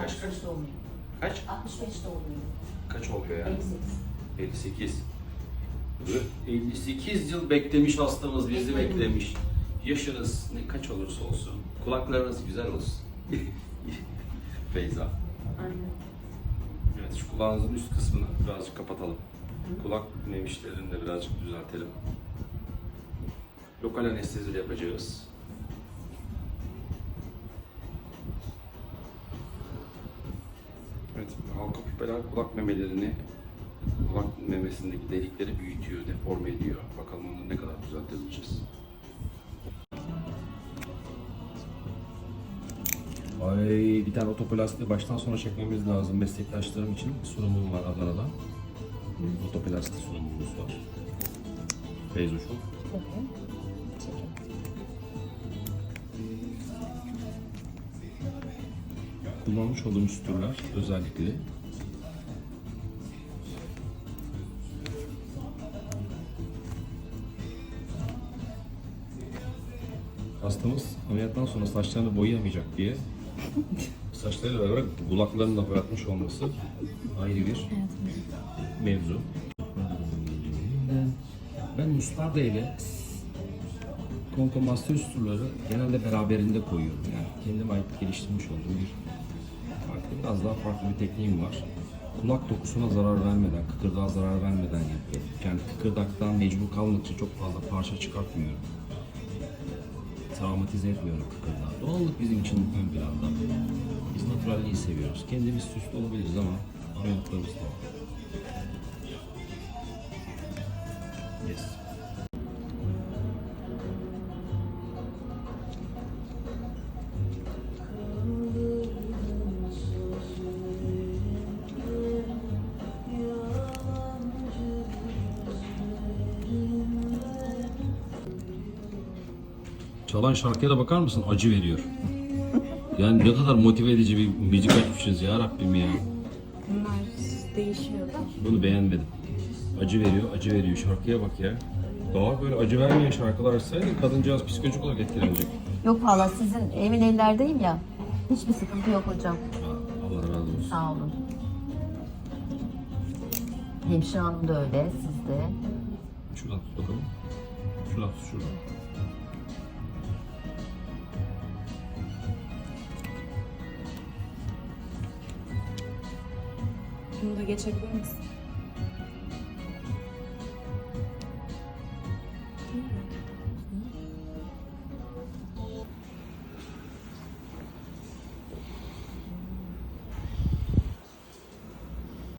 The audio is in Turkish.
Kaç 65 kaç? doğumluyum. Kaç? 65 doğumluyum. Kaç oluyor yani? 58. 58. Evet, 58 yıl beklemiş hastamız bizi Bekledim. beklemiş. Yaşınız ne kaç olursa olsun, kulaklarınız güzel olsun. Feyza. Aynen. Evet, şu kulağınızın üst kısmını birazcık kapatalım. Kulak memişlerini de birazcık düzeltelim. Lokal anesteziyle yapacağız. Evet, halka küpeler kulak memelerini, kulak memesindeki delikleri büyütüyor, deforme ediyor. Bakalım onu ne kadar düzeltebileceğiz. Ay bir tane otoplasti baştan sona çekmemiz lazım meslektaşlarım için. Sunumum var Adana'da. Otoplasti sunumumuz var. Tabii. Çekin. Kullanmış olduğumuz türler özellikle Hastamız ameliyattan sonra saçlarını boyayamayacak diye saçlarıyla beraber kulaklarını da boyatmış olması ayrı bir mevzu. Ben mustarda ile konkomasyon türleri genelde beraberinde koyuyorum. Yani kendime ait geliştirmiş olduğum bir biraz daha farklı bir tekniğim var. Kulak dokusuna zarar vermeden, kıkırdağa zarar vermeden yapıyorum. Yani kıkırdaktan mecbur kalmadıkça çok fazla parça çıkartmıyorum. Travmatize etmiyorum kıkırdağı. Doğallık bizim için ön planda. Biz naturalliği seviyoruz. Kendimiz süslü olabiliriz ama ameliyatlarımız da Çalan şarkıya da bakar mısın? Acı veriyor. Yani ne kadar motive edici bir müzik açmışız ya Rabbim ya. Bunlar değişiyor da. Bunu beğenmedim. Acı veriyor, acı veriyor. Şarkıya bak ya. Daha böyle acı vermeyen şarkılar açsaydı kadıncağız psikolojik olarak etkilenecek. Yok valla sizin emin ellerdeyim ya. Hiçbir sıkıntı yok hocam. Allah razı olsun. Sağ olun. Hemşire hanım da öyle, siz de. Şuradan tut bakalım. Şuradan tut, şuradan. Bunu da geçebilir misin?